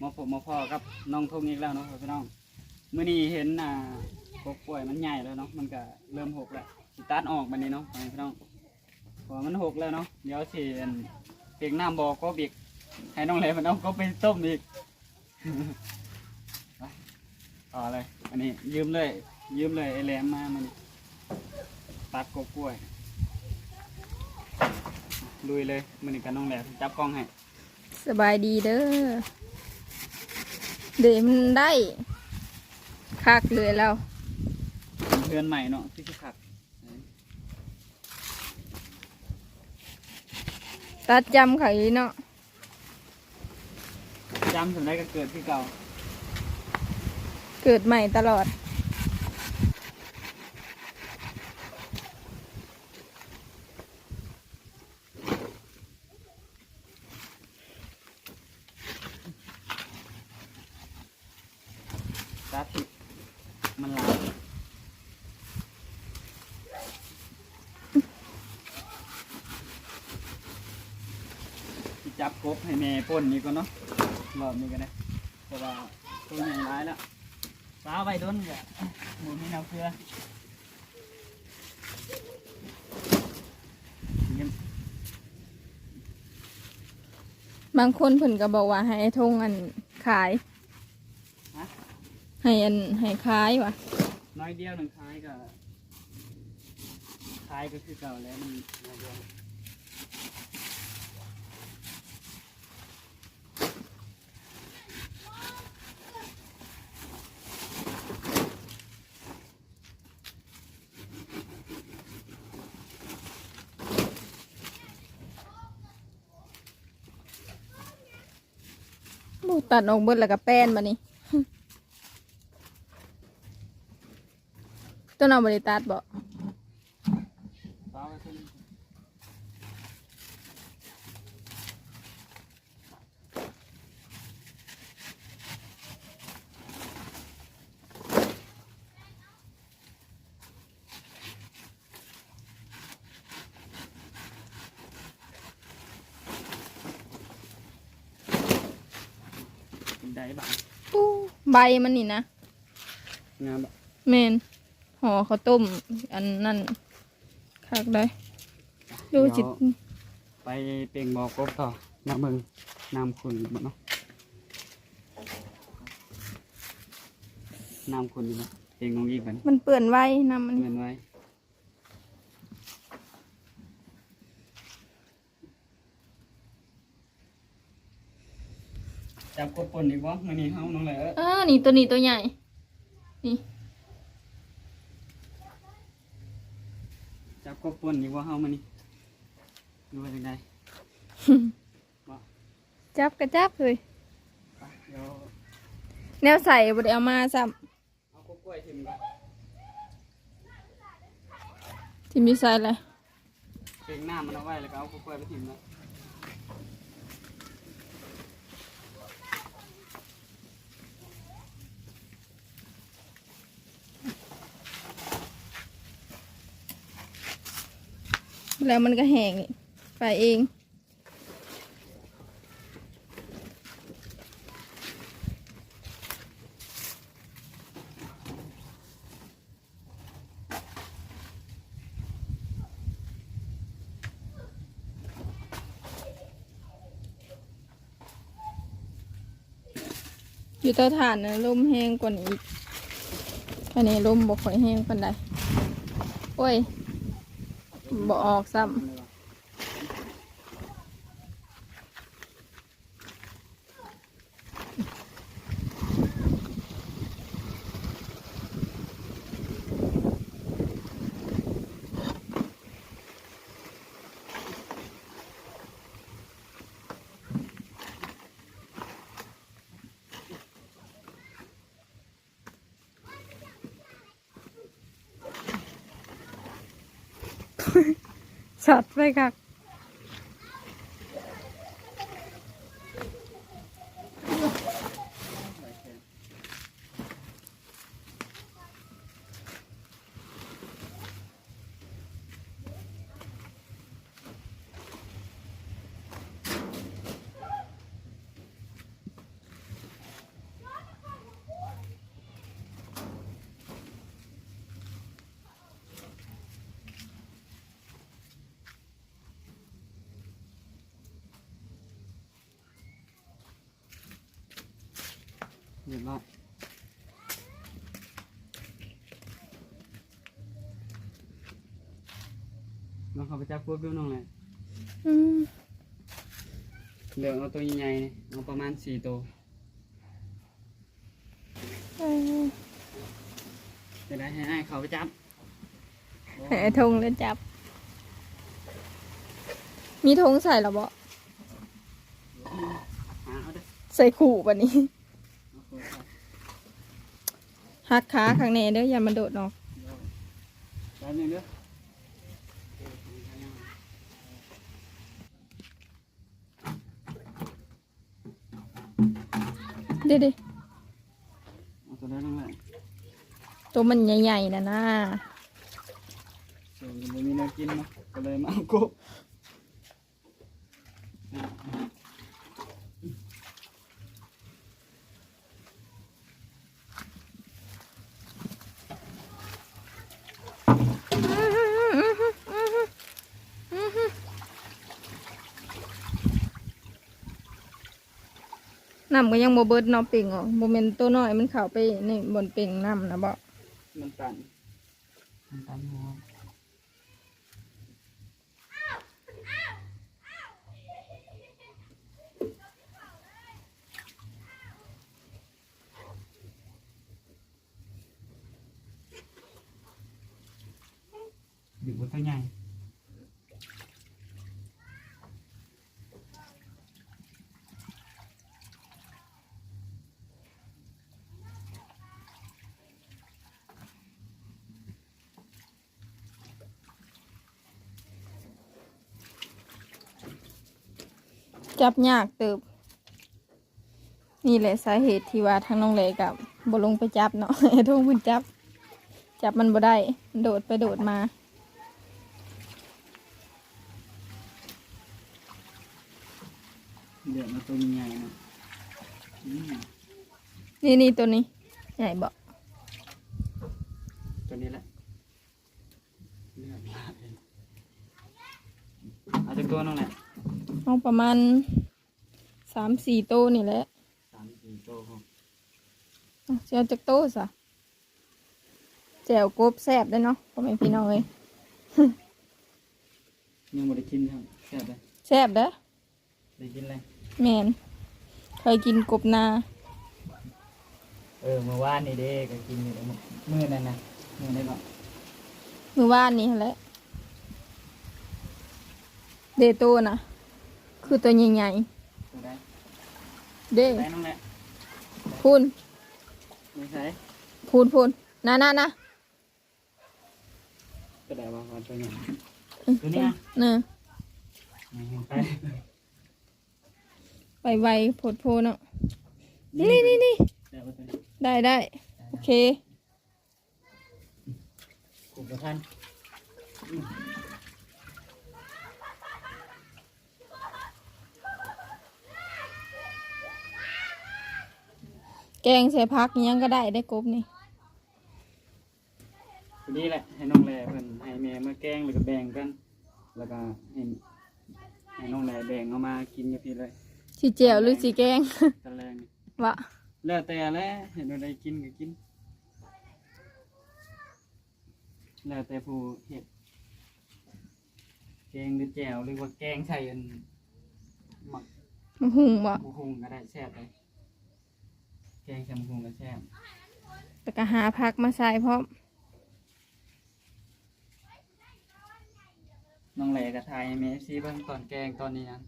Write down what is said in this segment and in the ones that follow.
มาพบมาพ่อกับน้องทงอีกแล้วเนาะพี่น้องเมื้อนี้เห็นอ่ากกกล้วยมันใหญ่แล้วเนาะมันก็เริ่มหกแล้วสิตัดออกบัดนี้เนาะพี่น้องพอมันหกแล้วเนาะเดี๋ยวสิอั่นเปียกน้ำบ่อก็บีกให้น้องแหลมมันเอาก็ไปต้มอีกต่อเลยอันนี้ยืมเลย ยืมเลยไอ้แหลมมามันตัดกกกล้วยลุยเลยมันนี่กับน้องแหลมจับกล้องให้สบายดีเด้อ เดี๋ยวมันได้คักเลยแล้วเพื่อนใหม่เนาะที่คือขัดตัดจำไข่เนาะจำสำได้ก็เกิดที่เก่า เกิดใหม่ตลอด มันลายจับกบให้แม่ป่นนี่ก็เนาะรอบนี้ก็ได้เพราะว่าตัวใหญ่ร้ายแล้วฟ้าไปโดนกะหมุนไม่นาเพื่อเบางคนเพิ่นก็บอกว่าให้ไอ้ทงอันขาย ให้อันให้ขายว่ะน้อยเดียวหนึ่งท้ายก็ท้ายก็คือเก่าแล้วมันน้อยเดียวบูตัดออกเบิดแล้วก็แป้นมานี่ ต้นเอาบริตัดบอกฟ้าไปขึ้นเป็นได้บ้างอู้ใบมันนี่นะงามแบบแมน ห่อข้าวต้ม อันนั่นคักได้ ดูจิตไปเปล่งบอกกบต่อมาเบิ่งน้ำขุนบ่เนาะน้ำขุนนี่เนาะเปล่งลงอีกบัดนมันเปื่อนไว้น้ำมันเงินไว้จับกบปนอีกบ่มื้อนี้เฮาน้องแหละเออนี่ตัวนี้ตัวใหญ่ นี่ จับ กบปนอีกบ่เฮามื้อนี้ดูว่าจังได บ่ จับกระจับเลยไปเดี๋ยวแนวใส่บไดเอามาซ้เอากบกล้วยทิ่มก่อนำที่มีใส่เลยเปล่งน้ำมันเอาไว้แล้วก็เอากบกล้วยไปทิ่มแล้ แล้วมันก็แห้งนี่ไปเองอยู่เตาถ่านนะลมแห้งกว่านี้อีกแค่นี้ลมบ่ค่อยแห้งปานใดโอ้ย บ่ออกซ้ำ สัตว์ไปค่ะ เรียบร้อยน้องเขาไปจับพวกดูน้องเลยอืมเดี๋ยวเอาตัวใหญ่ๆนี่เอาประมาณสี่ตัวเออจะได้ให้อ้ายเขาไปจับให้ไอ้ธงแล้วจับ มีธงใส่หรอบ่หาเอาเด้อ ใส่ขู่ปะนี้เอาตัวใส่ หักขาข้างในเด้ออย่ามันโดดออกแป๊บนึงเด้อเด้ดิเอาตัวได้น้องเลยตัวมันใหญ่ๆนะนะส่วนมันมีแนวกินเนาะก็เลยมาเอากบ น้ำก็ยังโมเบิร์ดเนาะเป่งอ๋อโมเมนตัวน้อยมันเข้าไปในบนเป่งน้ำนะบ่มันตันมันตันหัวดึกบนตัวใหญ่ จับยากเติบ นี่แหละสาเหตุที่ว่าทางน้องเลกับบลงไปจับเนาะไอ้ทงเพิ่นจับ จับมันบ่ได้มันโดดไปโดดมาเดี๋ยวมาตัวใหญ่เนาะอืมนี่นี่ตัวนี้ ใหญ่บ่ตัวนี้แหละเลือดลาดเลยเอาจากตัวน้องแหละ เอาประมาณสามสี่โตวนี่แหละสามสี่ตัวครับอะสิเจ้าจากโตวซะแจ่วกบแซ่บได้อเนาะพ่อแม่พี่น้องเอ้ยยังไม่ได้กินครับแค่บเลยแซ่บเด้อได้กินเลยแม่นเคยกินกบนา เออเมื่อวานนี่เด้ก็กินอยู่แล้วมื้อนั่นนะมื้อได้บ่มือว่านนี่หั่นแหละเดโตนะ คือตัวใหญ่ตัวได้ๆเด้ได้น้องแหละพูนไม่ใช่พูนพูนนะนะนะตัวได้บ่ว่าตัวนี้ตัวนี้นะเนอะไปไปไวโพดโพเนาะนี่นี่นี่ได้บ่ตัวนี้ได้ได้โอเค กูบ่ทัน กงใส่พักอิหยังก็ได้ได้กบนี่ตัวนี้แหละให้น้องแลเพิ่นให้แม่มาแกงแล้วก็แบ่งกัน แล้วก็ให้ให้น้องแลแบ่งเอามากินกับพี่เลยสีเจียวหรือสีแกงตะแรงนี่วะแล้วแต่แหละเห็นอะไรกินก็กิน แล้วแต่ผู้เห็ดแกงหรือแจ่วหรือว่าแกงใส่อันหมักมะหุงบ่ หมูหุงก็ได้แซ่บเลย แกงใส่หมูหุงก็แซ่บแล้วก็หาพักมาใส่พร้อมน้องแหลกับไทยเมฟซีเบิ่งตอนแกงตอนนี้นั้น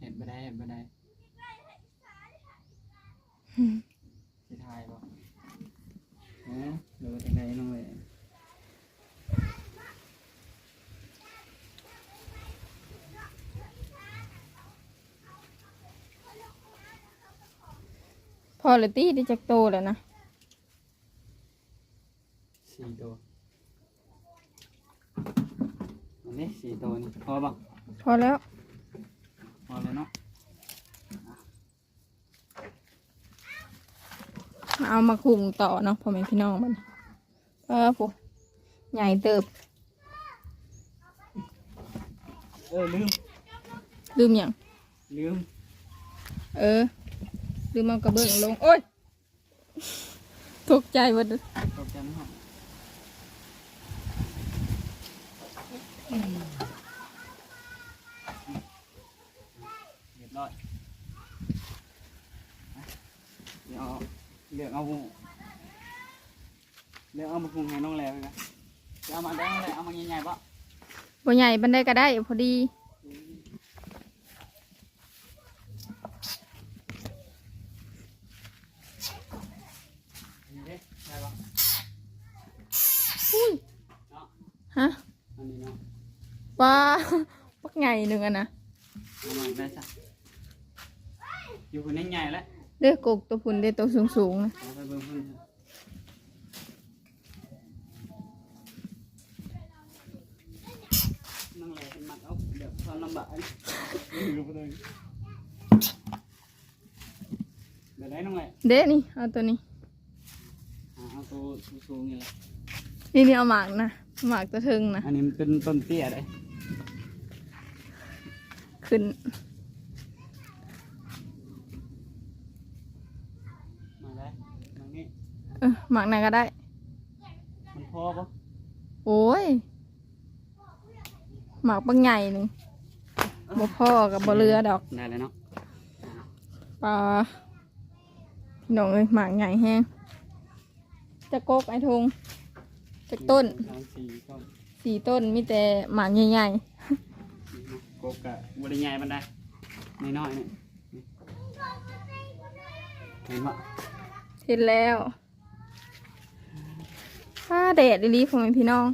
เห็นบ่ได้เห็นบ่ได้สิทายบ่เอ๊ะหรือว่าจังไดน้องแหล พอเลยตีได้จากโตแล้วนะสี่ตัวอันนี้สี่ตัวนี่พอบ่พอแล้วพอเลยเนาะเอามาคุงต่อเนาะพ่อแม่พี่น้องมันเออผู้ใหญ่เติบ เออลืมลืมอย่างลืม เออ ลืมเอากระเบื้องลง โอ้ยตกใจหมดตกใจไหมครับเรียบร้อยเดี๋ยวเอาเดี๋ยวเอาเดี๋ยวเอามาปรุงให้น้องแล้วนะเดี๋ยวเอามาได้น้องแล้วเอามาใหญ่ๆปะบ่ใหญ่บันไดก็ได้พอดี นี่เด้ได้ปะ อุ้ย เนาะ ฮะอันนี้เนาะปลาปักใหญ่หนึ่งอะนะเอามาได้ซะอยู่คนใหญ่ๆแล้วเด้อกกตัวพุ่นเด้ตัวสูงสูงๆนะเอาไปเบิ่งเพิ่นเถอะนั่งเลยเป็นมัดเอาเดี๋ยวความลำบากอยู่บ่ได้เดี๋ยวได้น้องเลยเด้นี่เอาตัวนี้อ่าเอาตัวสูงๆนี่แหละ นี่นี่เอาหมากนะ หมากตัวถึงนะอันนี้มันเป็นต้นเตี้ยเลยขึ้น มาได้ตรงนี้เออหมากไหนก็ได้ มันพอปะโอ้ย หมากปักใหญ่หนึ่งบ่พ่อกับบ่เรือดอกได้เลยเนาะปลาพี่น้องเอ้ยหมากใหญ่แห้งจะกกไอ้ทง จะต้นสองสี่ต้นสี่ต้นมีแต่หมากใหญ่โกกะบริใหญ่บันไดน้อยๆนี่เห็นปะๆเห็นแล้วถ้าแดดดีๆของพี่น้อง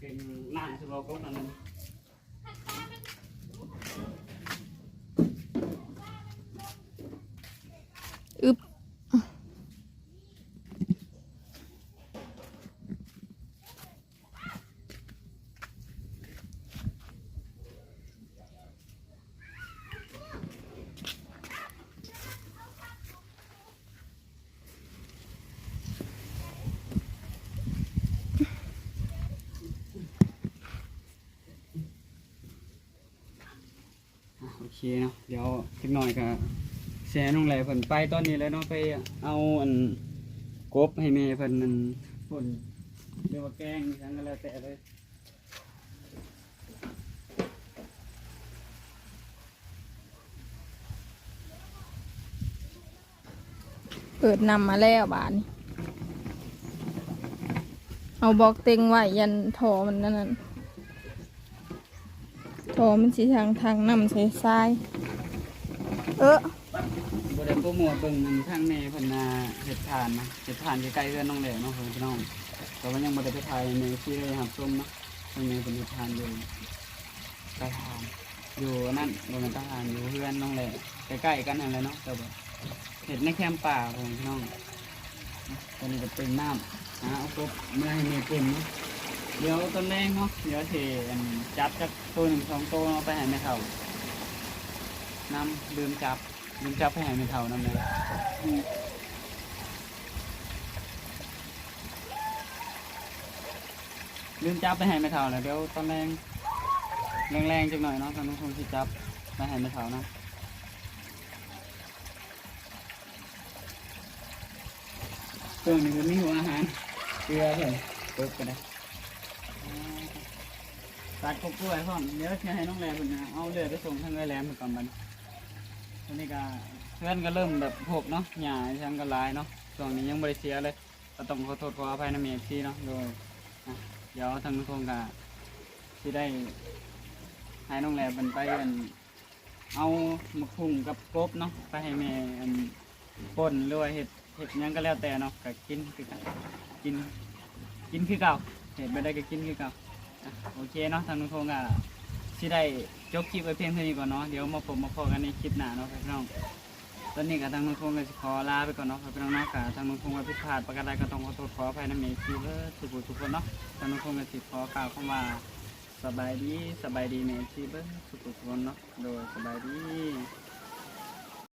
เป็นน้ำสโลกนั่นนึงอึบ เคเนาะเดี๋ยวสักหน่อยก็แชร์น้องแหล่เพิ่นไปตอนนี้เลยเนาะไปเอาอันกบให้แม่เพิ่นนั่นเพิ่นเรียกว่าแกงทั้งก็แล้วแต่เลยเปิดนำมาแล้วบานเอาบอกเต็งไว้ยันทอมันนั่นนั่นท อมันสีทางทางนำใส่ทรายเออบ่ได้โปรโมทเบิ่งทางแม่เพิ่นน่ะเฮ็ดทานนะเฮ็ดทานใกล้ๆเรือนน้องแหล่เนาะเพิ่นพี่น้องแต่ว่ายังบ่ได้ไปถ่ายในที่ได้รับชมนะทางแม่เพิ่นเฮ็ดทานอยู่ใกล้ทานอยู่นั่นบ่แม่นทหารอยู่เรือนน้องแหล่ใกล้ๆกันนั่นแหละเนาะแต่ว่าเฮ็ดในแคมป์ป่าเพิ่นพี่น้องตอนนี้ก็เป็นน้ำหาเอากบเมื่อให้แม่เป็นเนาะเดี๋ยวตอนแรกเนาะ เดี๋ยวเทอันจับจักตัวหนึ่งสองตัวเอาไปให้แม่เฒ่าน้ำลืมจับลืมจับไปให้หายไม่เท่าน้ำเลยลืมจับไปให้ไม่เท่าแล้วเดี๋ยวตอนแรงแรงๆจังหน่อยเนาะทางนู้นคงที่จับไปให้ไม่เท่านะเครื่งนี้ก็มีหัวอาหารเกลือเพื่อนปึ๊บกันเลย ตัดกบกล้วยพ่อมเดี๋ยวจะให้น้องแรมคนนะเอาเรือไปส่งทางไอ้แรมไปก่อนบันตอนนี้ก็เพื่อนก็เริ่มแบบพกเนาะหญ้าฉันก็ลายเนาะช่วงนี้ยังบริเสียเลยก็ต้องขอโทษขออภัยนะเมียพี่เนาะโดยเดี๋ยวทางนุทงการที่ได้ให้น้องแหลบันไปอันเอามาพุ่งกับกบเนาะไปให้แม่อันป่นหรือว่าเห็ดเห็ดยังก็แล้วแต่เนาะก็กินคือกินกินคือเก่าเห็ดไปได้ก็กินคือเก่า โอเคเนาะทางนุทงกาที่ได้จบคลิปไว้เพียงเท่านี้ก่อนเนาะเดี๋ยวมาพบมาพอกันในคลิปหน้าเนาะพี่น้องตอนนี้กับทางนุ่งทงก็สิขอลาไปก่อนเนาะพี่น้องนาะกับทางนุ่งทงก็ผิดพลาดประการใดก็ต้องขอโทษขออภัยนะเมย์ซีเวอร์ทุกทุกคนเนาะทางนุ่งทงก็สิขอกล่าวคำว่าสบายดีสบายดีเมย์ซีเวอร์ทุกทุกคนเนาะโดยสบายดี